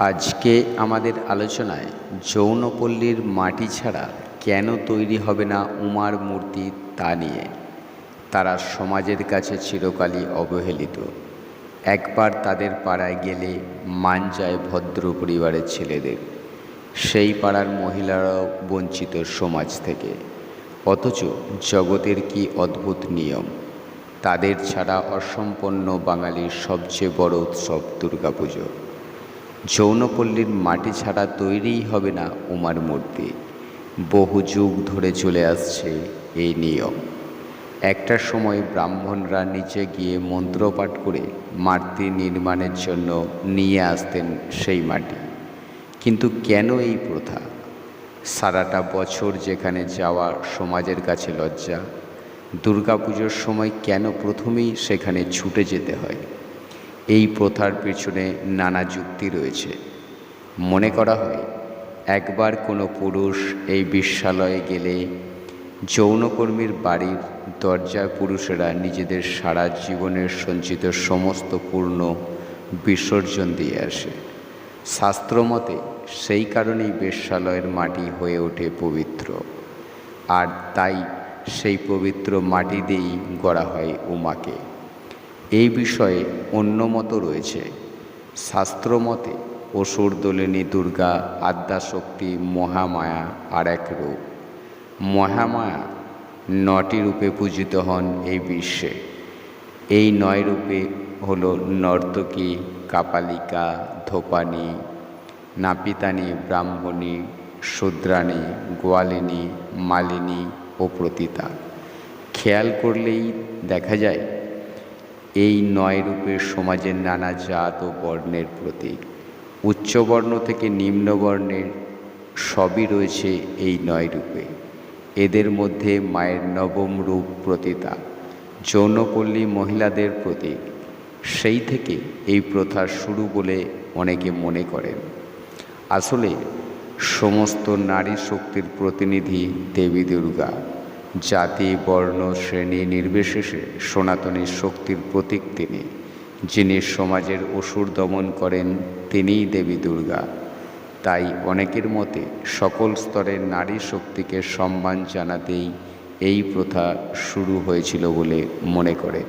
আজকে আমাদের আলোচনায় যৌনপল্লীর মাটি ছাড়া কেন তৈরি হবে না উমার মূর্তি তা নিয়ে। তারা সমাজের কাছে চিরকালই অবহেলিত। একবার তাদের পাড়ায় গেলে মান যায় ভদ্র পরিবারের ছেলেদের। সেই পাড়ার মহিলারাও বঞ্চিত সমাজ থেকে। অথচ জগতের কি অদ্ভুত নিয়ম। তাদের ছাড়া অসম্পন্ন বাঙালির সবচেয়ে বড় উৎসব দুর্গাপুজো। যৌনপল্লীর মাটি ছাড়া তৈরিই হবে না উমার মূর্তি। বহু যুগ ধরে চলে আসছে এই নিয়ম। একটা সময় ব্রাহ্মণরা নিচে গিয়ে মন্ত্রপাঠ করে মাটি নির্মাণের জন্য নিয়ে আসতেন সেই মাটি। কিন্তু কেন এই প্রথা? সারাটা বছর যেখানে যাওয়া সমাজের কাছে লজ্জা। দুর্গাপুজোর সময় কেন প্রথমেই সেখানে ছুটে যেতে হয়? এই প্রথার পেছনে নানা যুক্তি রয়েছে। মনে করা হয়, একবার কোনো পুরুষ এই বিশ্বালয়ে গেলে যৌনকর্মীর বাড়ির দরজায় পুরুষেরা নিজেদের সারা জীবনের সঞ্চিত সমস্ত পূর্ণ বিসর্জন দিয়ে আসে। শাস্ত্রমতে সেই কারণেই বেশ্যালয়ের মাটি হয়ে ওঠে পবিত্র। আর তাই সেই পবিত্র মাটি দিয়েই গড়া হয় উমাকে। এই বিষয়ে অন্য মত রয়েছে। শাস্ত্রমতে অসুর দলিনী দুর্গা আদ্যাশক্তি মহামায়া আর এক রূপ। মহামায়া নটি রূপে পূজিত হন এই বিশ্বে। এই নয় রূপে হল নর্তকী, কাপালিকা, ধোপানি, নাপিতানি, ব্রাহ্মণী শূদ্রাণী গোয়ালিনী, মালিনী ও প্রতিতা। খেয়াল করলেই দেখা যায় এই নয় রূপের সমাজের নানা জাত ও বর্ণের প্রতীক। উচ্চবর্ণ থেকে নিম্নবর্ণের সবই রয়েছে এই নয় রূপে। এদের মধ্যে মায়ের নবম রূপ প্রতিতা, যৌনপল্লী মহিলাদের প্রতীক। সেই থেকে এই প্রথা শুরু বলে অনেকে মনে করেন। আসলে সমস্ত নারী শক্তির প্রতিনিধি দেবী দুর্গা। জাতি, বর্ণ, শ্রেণি নির্বিশেষে সনাতনী শক্তির প্রতীক তিনি। যিনি সমাজের অসুর দমন করেন, তিনিই দেবী দুর্গা। তাই অনেকের মতে সকল স্তরের নারী শক্তিকে সম্মান জানাতেই এই প্রথা শুরু হয়েছিল বলে মনে করে।